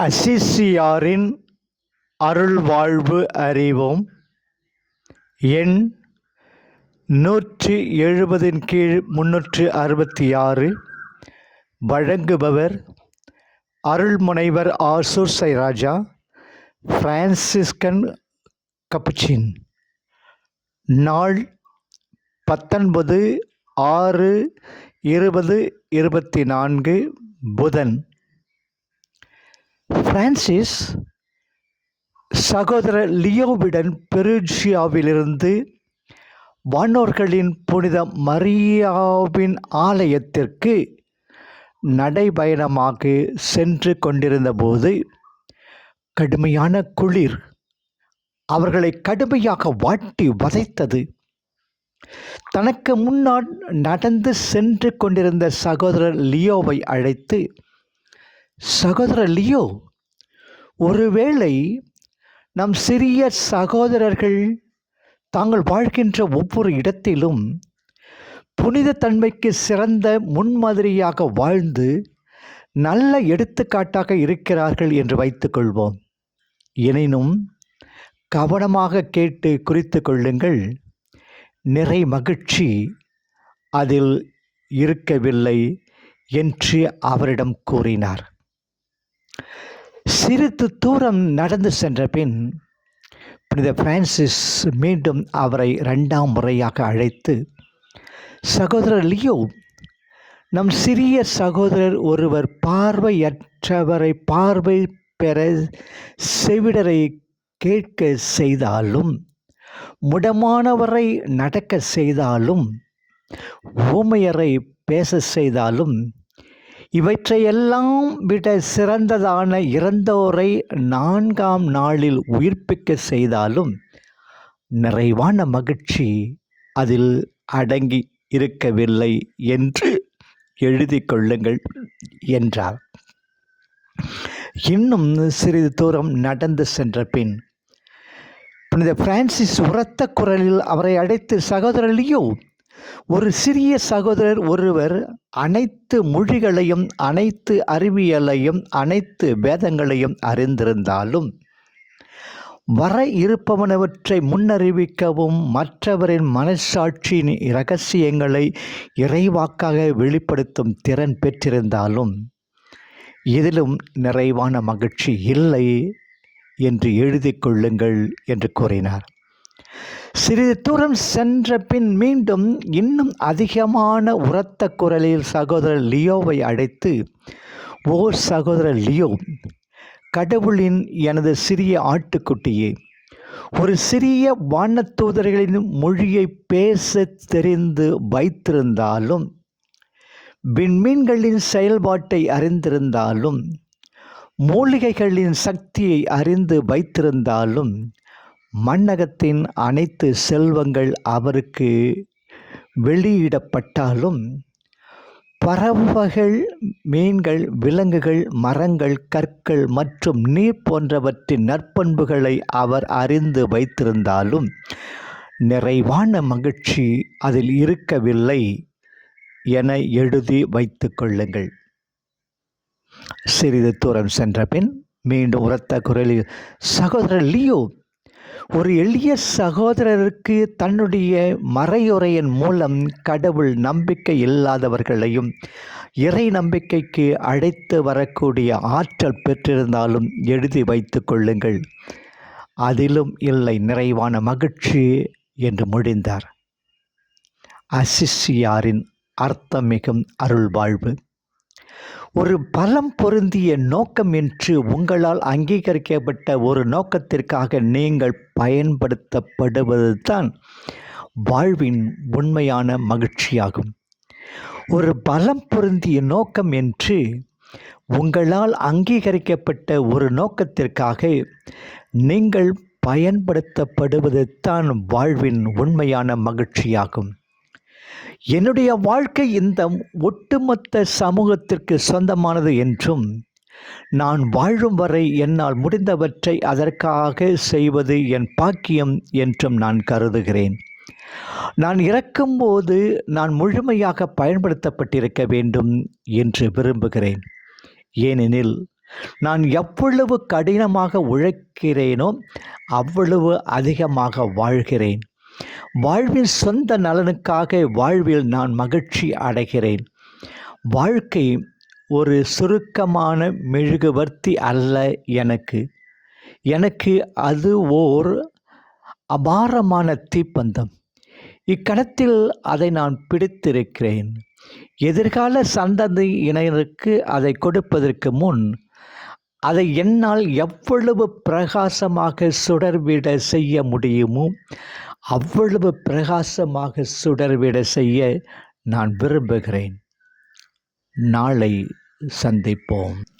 அசிசியாரின் அருள்வாழ்வு அறிவோம். எண் நூற்றி எழுபதின் கீழ் முன்னூற்று அறுபத்தி ஆறு வழங்குபவர் அருள்முனைவர் ஆசூர் சைராஜா பிரான்சிஸ்கன் கப்புச்சின். நாள் பத்தொன்பது ஆறு இருபது இருபத்தி நான்கு புதன். பிரான்சிஸ் சகோதரர் லியோவிடன் பெருஜியாவிலிருந்து வானோர்களின் புனித மரியாவின் ஆலயத்திற்கு நடைபயணமாக சென்று கொண்டிருந்தபோது கடுமையான குளிர் அவர்களை கடுமையாக வாட்டி வதைத்தது. தனக்கு முன்னால் நடந்து சென்று கொண்டிருந்த சகோதரர் லியோவை அழைத்து சகோதர லியோ ஒருவேளை நம் சிறிய சகோதரர்கள் தாங்கள் வாழ்கின்ற ஒவ்வொரு இடத்திலும் புனித தன்மைக்கு சிறந்த முன்மாதிரியாக வாழ்ந்து நல்ல எடுத்துக்காட்டாக இருக்கிறார்கள் என்று வைத்துக்கொள்வோம் எனினும் கவனமாக கேட்டு குறித்து கொள்ளுங்கள். நிறை மகிழ்ச்சி அதில் இருக்கவில்லை என்று அவரிடம் கூறினார். சிறிது தூரம் நடந்து சென்ற பின் புனித பிரான்சிஸ் மீண்டும் அவரை இரண்டாம் முறையாக அழைத்து சகோதரர் லியோ நம் சிறிய சகோதரர் ஒருவர் பார்வையற்றவரை பார்வை பெற செவிடரை கேட்க செய்தாலும் முடமானவரை நடக்க செய்தாலும் ஊமையரை பேச செய்தாலும் இவற்றையெல்லாம் விட சிறந்ததான இறந்தோரை நான்காம் நாளில் உயிர்ப்பிக்க செய்தாலும் நிறைவான மகிழ்ச்சி அதில் அடங்கி இருக்கவில்லை என்று எழுதி கொள்ளுங்கள் என்றார். இன்னும் சிறிது தூரம் நடந்து சென்ற பின் புனித பிரான்சிஸ் உரத்த குரலில் அவரை அழைத்து சகோதரர் லியோ ஒரு சிறிய சகோதரர் ஒருவர் அனைத்து மொழிகளையும் அனைத்து அறிவியலையும் அனைத்து வேதங்களையும் அறிந்திருந்தாலும் வர இருப்பவனவற்றை முன்னறிவிக்கவும் மற்றவரின் மனசாட்சியின் இரகசியங்களை இறைவாக்காக வெளிப்படுத்தும் திறன் பெற்றிருந்தாலும் இதிலும் நிறைவான மகிழ்ச்சி இல்லை என்று எழுதி கொள்ளுங்கள் என்று கூறினார். சிறிது தூரம் சென்ற பின் மீண்டும் இன்னும் அதிகமான உரத்த குரலில் சகோதரர் லியோவை அழைத்து ஓ சகோதரர் லியோ கடவுளின் எனது சிறிய ஆட்டுக்குட்டியே ஒரு சிறிய வானத்தூதர்களின் மொழியை பேச தெரிந்து வைத்திருந்தாலும் விண்மீன்களின் செயல்பாட்டை அறிந்திருந்தாலும் மூலிகைகளின் சக்தியை அறிந்து வைத்திருந்தாலும் மன்னகத்தின் அனைத்து செல்வங்கள் அவருக்கு வெளியிடப்பட்டாலும் பறவைகள் மீன்கள் விலங்குகள் மரங்கள் கற்கள் மற்றும் நீர் போன்றவற்றின் நற்பண்புகளை அவர் அறிந்து வைத்திருந்தாலும் நிறைவான மகிழ்ச்சி அதில் இருக்கவில்லை என எழுதி வைத்து கொள்ளுங்கள். சிறிது தூரம் சென்ற பின் மீண்டும் உரத்த குரலில் சகோதரர் லியோ ஒரு எளிய சகோதரருக்கு தன்னுடைய மறையுறையின் மூலம் கடவுள் நம்பிக்கை இல்லாதவர்களையும் இறை நம்பிக்கைக்கு அழைத்து வரக்கூடிய ஆற்றல் பெற்றிருந்தாலும் எழுதி வைத்து கொள்ளுங்கள். அதிலும் இல்லை நிறைவான மகிழ்ச்சி என்று முடிந்தார் அசிசியாரின் அர்த்தமிகும் அருள் வாழ்வு ஒரு பலம் பொருந்திய நோக்கம் என்று உங்களால் அங்கீகரிக்கப்பட்ட ஒரு நோக்கத்திற்காக நீங்கள் பயன்படுத்தப்படுவது தான் வாழ்வின் உண்மையான மகிழ்ச்சியாகும். ஒரு பலம் பொருந்திய நோக்கம் என்று உங்களால் அங்கீகரிக்கப்பட்ட ஒரு நோக்கத்திற்காக நீங்கள் பயன்படுத்தப்படுவது தான் வாழ்வின் உண்மையான மகிழ்ச்சியாகும். என்னுடைய வாழ்க்கை இந்த ஒட்டுமொத்த சமூகத்திற்கு சொந்தமானது என்றும் நான் வாழும் வரை என்னால் முடிந்தவற்றை அதற்காக செய்வது என் பாக்கியம் என்றும் நான் கருதுகிறேன். நான் இறக்கும்போது நான் முழுமையாக பயன்படுத்தப்பட்டிருக்க வேண்டும் என்று விரும்புகிறேன். ஏனெனில் நான் எவ்வளவு கடினமாக உழைக்கிறேனோ அவ்வளவு அதிகமாக வாழ்கிறேன். வாழ்வின் சொந்த நலனுக்காக வாழ்வில் நான் மகிழ்ச்சி அடைகிறேன். வாழ்க்கை ஒரு சுருக்கமான மெழுகுவர்த்தி அல்ல எனக்கு. எனக்கு அது ஓர் அபாரமான தீப்பந்தம். இக்கணத்தில் அதை நான் பிடித்திருக்கிறேன். எதிர்கால சந்ததி இணையருக்கு அதை கொடுப்பதற்கு முன் அதை என்னால் எவ்வளவு பிரகாசமாக சுடர்விட செய்ய முடியுமோ அவ்வளவு பிரகாசமாக சுடர்விட செய்ய நான் விரும்புகிறேன். நாளை சந்திப்போம்.